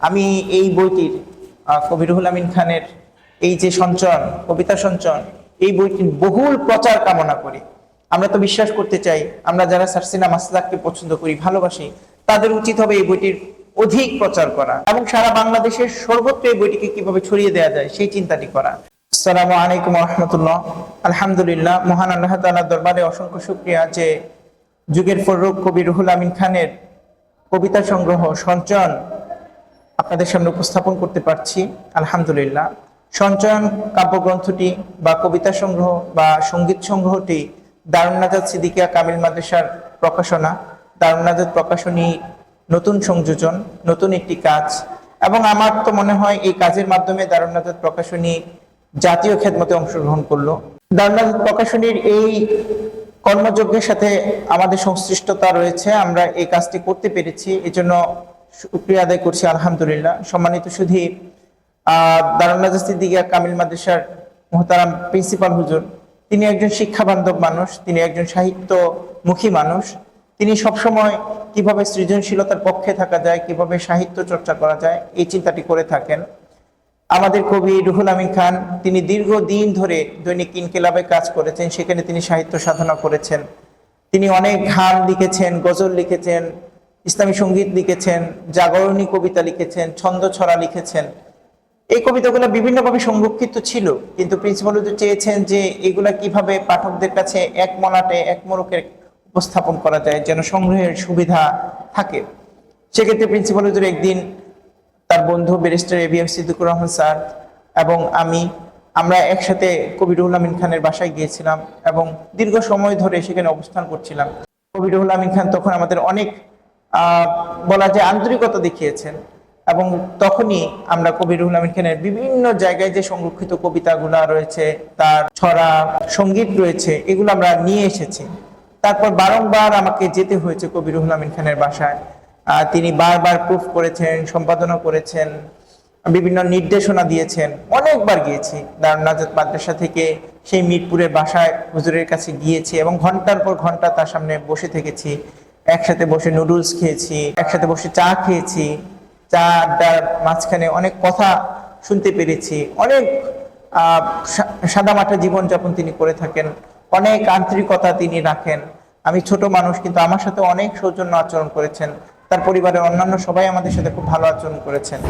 আমি এই বইটির কবি রুহুল আমিন খানের এই যে সঞ্চয়ন, কবিতা সঞ্চয়ন, এই বইটির বহুল প্রচার কামনা করি। আমরা তো বিশ্বাস করতে চাই, আমরা যারা সারসিনা মাসলাককে পছন্দ করি, ভালোবাসি, তাদের উচিত হবে এই বইটির অধিক প্রচার করা এবং সারা বাংলাদেশের সর্বত্র এই বইটিকে কীভাবে ছড়িয়ে দেওয়া যায়, সেই চিন্তাটি করা। আসসালামু আলাইকুম রহমতুল্লাহ। আলহামদুলিল্লাহ, মহান আল্লাহ তাআলার দরবারে অসংখ্য শুক্রিয়া যে যুগের ফরুক কবি রুহুল আমিন খানের কবিতা সংগ্রহ, সঞ্চয়ন আপনাদের সামনে উপস্থাপন করতে পারছি, আলহামদুলিল্লাহ। সঞ্চয়ন কাব্যগ্রন্থটি বা কবিতা সংগ্রহ বা সংগীত সংগ্রহটি দারুণ নাজাদ সিদ্দিকিয়া কামিল মাদ্রাসার প্রকাশনা দারুণ নাজাদ প্রকাশনী, নতুন সংযোজন, নতুন একটি কাজ এবং আমার তো মনে হয় এই কাজের মাধ্যমে দারুণ নাজাদ প্রকাশনী জাতীয় খেদমতে অংশগ্রহণ করল। দারুণ নাজাদ প্রকাশনীর এই কর্মযজ্ঞের সাথে আমাদের সংশ্লিষ্টতা রয়েছে, আমরা এই কাজটি করতে পেরেছি। এজন্য শুক্রিয়া আদায় করছি, আলহামদুলিল্লাহ। সম্মানিত শুধু দারুণাজা সিদ্দিকিয়া কামিল মাদ্রাসার মোহতারাম প্রিন্সিপাল হুজুর। তিনি একজন শিক্ষা বান্ধব মানুষ, তিনি একজন সাহিত্যমুখী মানুষ। তিনি সবসময় কীভাবে সৃজনশীলতার পক্ষে থাকা যায়, কীভাবে সাহিত্য চর্চা করা যায়, এই চিন্তাটি করে থাকেন। আমাদের কবি রুহুল আমিন খান, তিনি দীর্ঘদিন ধরে দৈনিক ইনকিলাবে কাজ করেছেন, সেখানে তিনি সাহিত্য সাধনা করেছেন। তিনি অনেক গান লিখেছেন, গজল লিখেছেন ইসলামী সংগীত লিখেছেন, জাগরণী কবিতা লিখেছেন ছন্দ ছড়া লিখেছেন। এই কবিতাগুলো বিভিন্নভাবে সংরক্ষিত ছিল, কিন্তু প্রিন্সিপাল চেয়েছেন যে এগুলা কীভাবে পাঠকদের কাছে এক মলাটে, এক মোড়কে উপস্থাপন করা যায়, যেন সংগ্রহের সুবিধা থাকে। সেক্ষেত্রে প্রিন্সিপাল একদিন তার বন্ধু barrister ABM Siddiqur Rahman sir এবং আমি, আমরা একসাথে কবি রুহুল আমিন খানের বাসায় গিয়েছিলাম এবং দীর্ঘ সময় ধরে সেখানে অবস্থান করছিলাম। কবি রুহুল আমিন খান তখন আমাদের অনেক বলা যায় আন্তরিকতা দেখিয়েছেন। এবং তখনই আমরা কবি রুহুল আমিন খানের বিভিন্ন জায়গায় যে সংরক্ষিত কবিতাগুলা রয়েছে, তার ছড়া, সংগীত রয়েছে, এগুলো আমরা নিয়ে এসেছি। তারপর বারংবার আমাকে যেতে হয়েছে কবি রুহুল আমিন খানের বাসায়। তিনি বারবার প্রুফ করেছেন, সম্পাদনা করেছেন, বিভিন্ন নির্দেশনা দিয়েছেন। অনেকবার গিয়েছি, দারুণ নাজাত মাদ্রাসা থেকে সেই মিরপুরের বাসায় হুজুরের কাছে গিয়েছি এবং ঘণ্টার পর ঘণ্টা তার সামনে বসে থেকেছি। একসাথে বসে নুডলস খেয়েছি, একসাথে বসে চা খেয়েছি চা আড্ডার মাঝখানে অনেক কথা শুনতে পেরেছি, অনেক সাদামাটা জীবনযাপন তিনি করে থাকেন, অনেক আন্তরিকতা তিনি রাখেন। আমি ছোট মানুষ, কিন্তু আমার সাথে অনেক সৌজন্য আচরণ করেছেন। তার পরিবারের অন্যান্য সবাই আমাদের সাথে খুব ভালো আচরণ করেছেন।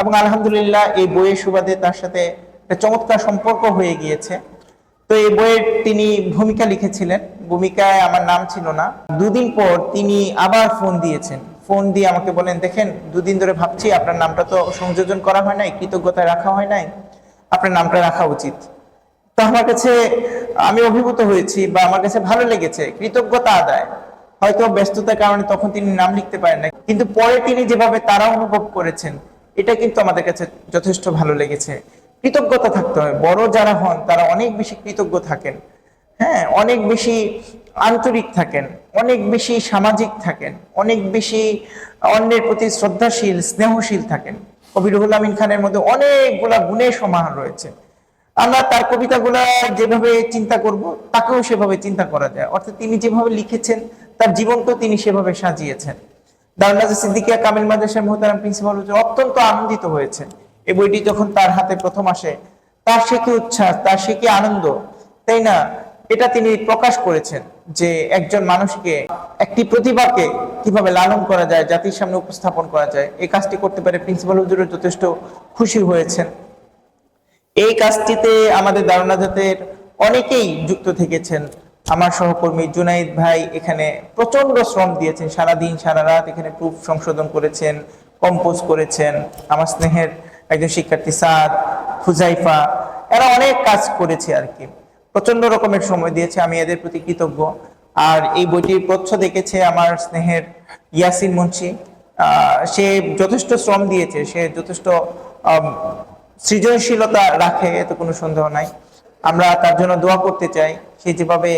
এবং আলহামদুলিল্লাহ, এই বইয়ের সুবাদে তার সাথে একটা চমৎকার সম্পর্ক হয়ে গিয়েছে। তো এই বইয়ের তিনি ভূমিকা লিখেছিলেন। ভূমিকায় আমার নাম ছিল না। দুদিন পর তিনি আবার ফোন দিয়েছেন। ফোন দিয়ে আমাকে বলেন, দেখেন, দুদিন ধরে ভাবছি আপনার নামটা তো সংযোজন করা হয় নাই, কৃতজ্ঞতায় রাখা হয় নাই, আপনার নামটা রাখা উচিত। তো আমার কাছে, আমি অভিভূত হয়েছি বা আমার কাছে ভালো লেগেছে, কৃতজ্ঞতা আদায়। হয়তো ব্যস্ততার কারণে তখন তিনি নাম লিখতে পারেন না কিন্তু পরে তিনি যেভাবে তারা অনুভব করেছেন, এটা কিন্তু আমাদের কাছে যথেষ্ট ভালো লেগেছে। কৃতজ্ঞতা থাকতে হয় বড় যারা হন, তারা অনেক বেশি কৃতজ্ঞ থাকেন। হ্যাঁ অনেক বেশি আন্তরিক থাকেন, অনেক বেশি সামাজিক থাকেন, অনেক বেশি অন্যের প্রতি শ্রদ্ধাশীল, স্নেহশীল থাকেন। কবি রুহুল আমিন খানের মধ্যে অনেকগুলা গুণের সমাহার রয়েছে। আমরা তার কবিতাগুলা যেভাবে চিন্তা করব, তাকেও সেভাবে চিন্তা করা যায়। অর্থাৎ তিনি যেভাবে লিখেছেন, তার জীবনকেও তিনি সেভাবে সাজিয়েছেন। দারুনাজ সিদ্দিকিয়া কামিল মাদ্রাসার মোহতারাম প্রিন্সিপাল অত্যন্ত আনন্দিত হয়েছেন। এই বইটি যখন তার হাতে প্রথম আসে, তার সে কি উচ্ছ্বাস, তার সে কি আনন্দ? তাই না? এটা তিনি প্রকাশ করেছেন যে একজন মানুষকে, একটি প্রতিভাকে কীভাবে লালন করা যায়, জাতির সামনে উপস্থাপন করা যায়, এই কাজটি করতে পারে প্রিন্সিপাল হুজুরের যথেষ্ট খুশি হয়েছেন। এই কাজটিতে আমাদের দারুণাজাতের অনেকেই যুক্ত থেকেছেন। আমার সহকর্মী জুনাইদ ভাই এখানে প্রচণ্ড শ্রম দিয়েছেন, সারাদিন, সারা রাত এখানে প্রুফ সংশোধন করেছেন, কম্পোজ করেছেন। আমার স্নেহের একজন শিক্ষার্থী সাদ হুজাইফা এরা অনেক কাজ করেছে আর কি। প্রচণ্ড রকমের সময় দিয়েছে, আমি এদের প্রতি কৃতজ্ঞ। আর এই বইটির প্রচ্ছ দেখেছে আমার স্নেহের ইয়াসিন মুন্সি। সে যথেষ্ট শ্রম দিয়েছে, সে যথেষ্ট সৃজনশীলতা রাখে, এতে কোনো সন্দেহ নাই। আমরা তার জন্য দোয়া করতে চাই, সে যেভাবে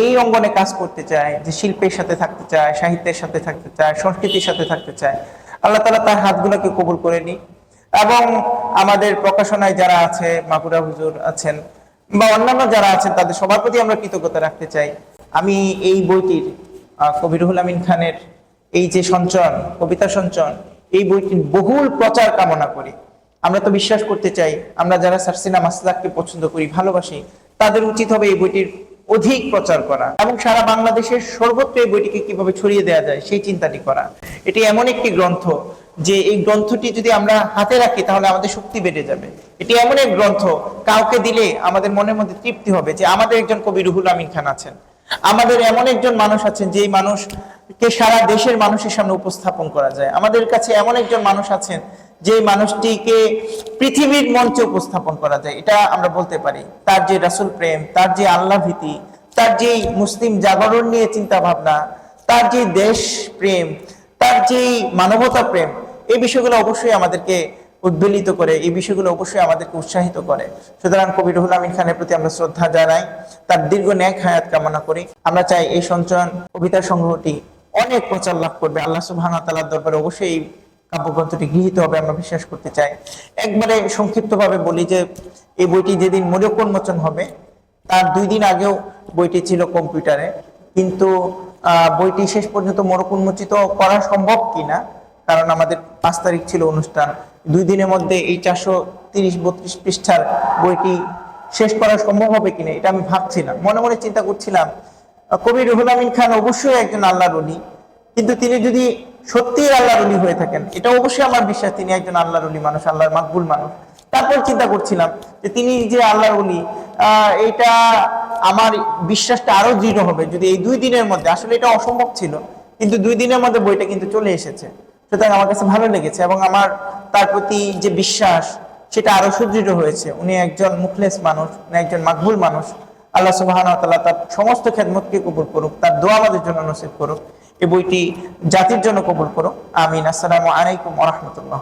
এই অঙ্গনে কাজ করতে চায়, যে শিল্পের সাথে থাকতে চায়, সাহিত্যের সাথে থাকতে চায়, সংস্কৃতির সাথে থাকতে চায়, আল্লাহ তালা তার হাতগুলোকে কবুল করে নি এবং আমাদের প্রকাশনায় যারা আছে মাকুরা হুজুর আছেন বা অন্যান্য যারা আছেন তাদের সবার প্রতি আমরা কৃতজ্ঞতা রাখতে চাই। আমি এই বইটির আহ, কবি রুহুল আমিন খানের এই যে সঞ্চয়ন কবিতা সঞ্চয়ন এই বইটির বহুল প্রচার কামনা করি। আমরা তো বিশ্বাস করতে চাই আমরা যারা সারসিনা মাসলাককে পছন্দ করি ভালোবাসি তাদের উচিত হবে এই বইটির অধিক প্রচার করা এবং সারা বাংলাদেশের সর্বত্র এই বইটিকে কীভাবে ছড়িয়ে দেওয়া যায় সেই চিন্তাটি করা। এটি এমন একটি গ্রন্থ যে এই গ্রন্থটি যদি আমরা হাতে রাখি, তাহলে আমাদের শক্তি বেড়ে যাবে। এটি এমন এক গ্রন্থ, কাউকে দিলে আমাদের মনের মধ্যে তৃপ্তি হবে যে আমাদের একজন কবি রুহুল আমিন খান আছেন। আমাদের এমন একজন মানুষ আছেন, যেই মানুষকে সারা দেশের মানুষের সামনে উপস্থাপন করা যায়। আমাদের কাছে এমন একজন মানুষ আছেন যে মানুষটিকে পৃথিবীর মঞ্চে উপস্থাপন করা যায়। এটা আমরা বলতে পারি, তার যে রাসূল প্রেম, তার যে আল্লাহ ভীতি, তার যে মুসলিম জাগরণ নিয়ে চিন্তা ভাবনা তার যে দেশ প্রেম, তার যে মানবতা প্রেম এই বিষয়গুলো অবশ্যই আমাদেরকে উদ্বেলিত করে, এই বিষয়গুলো অবশ্যই আমাদেরকে উৎসাহিত করে। সুতরাং কবি রুহুল আমিন খানের প্রতি আমরা শ্রদ্ধা জানাই, তার দীর্ঘ ন্যাক হায়াত কামনা করি। আমরা চাই এই সঞ্চয়ন কবিতা সংগ্রহটি অনেক প্রচার লাভ করবে। আল্লাহ সুবহানাহু ওয়া তাআলার দরবারে অবশ্যই এই কাব্যগ্রন্থটি গৃহীত হবে, আমরা বিশ্বাস করতে চাই। একবারে সংক্ষিপ্তভাবে বলি যে, এই বইটি যেদিন মোড়ক উন্মোচন হবে, তার দুই দিন আগেও বইটি ছিল কম্পিউটারে। কিন্তু বইটি শেষ পর্যন্ত মোড়ক উন্মোচিত করা সম্ভব কিনা, কারণ আমাদের পাঁচ তারিখ ছিল অনুষ্ঠান। দুই দিনের মধ্যে এই চারশো তিরিশ বত্রিশ পৃষ্ঠার বইটি শেষ করা সম্ভব হবে কিনা, এটা আমি ভাবছিলাম মনে মনে চিন্তা করছিলাম, কবি রুহুল আমিন খান অবশ্যই একজন আল্লাহর অলি কিন্তু তিনি যদি সত্যিই আল্লাহর অলি হয়ে থাকেন, এটা অবশ্যই আমার বিশ্বাস, তিনি একজন আল্লাহর অলি মানুষ, আল্লাহর মাকবুল মানুষ। তারপর চিন্তা করছিলাম যে তিনি যে আল্লাহর অলি এটা আমার বিশ্বাসটা আরও দৃঢ় হবে যদি এই দুই দিনের মধ্যে, আসলে এটা অসম্ভব ছিল, কিন্তু দুই দিনের মধ্যে বইটা কিন্তু চলে এসেছে। সুতরাং আমার কাছে ভালো লেগেছে এবং আমার তার প্রতি যে বিশ্বাস, সেটা আরও সুদৃঢ় হয়েছে। উনি একজন মুখলেস মানুষ, উনি একজন মাকবুল মানুষ। আল্লাহ সুবাহ তালা তার সমস্ত খেদমতকে কবুল করুক, তার দোয়া আমাদের জন্য নসিব করুক, এই বইটি জাতির জন্য কবুল করুক। আমিন। আসসালামু আলাইকুম রহমতুল্লাহ।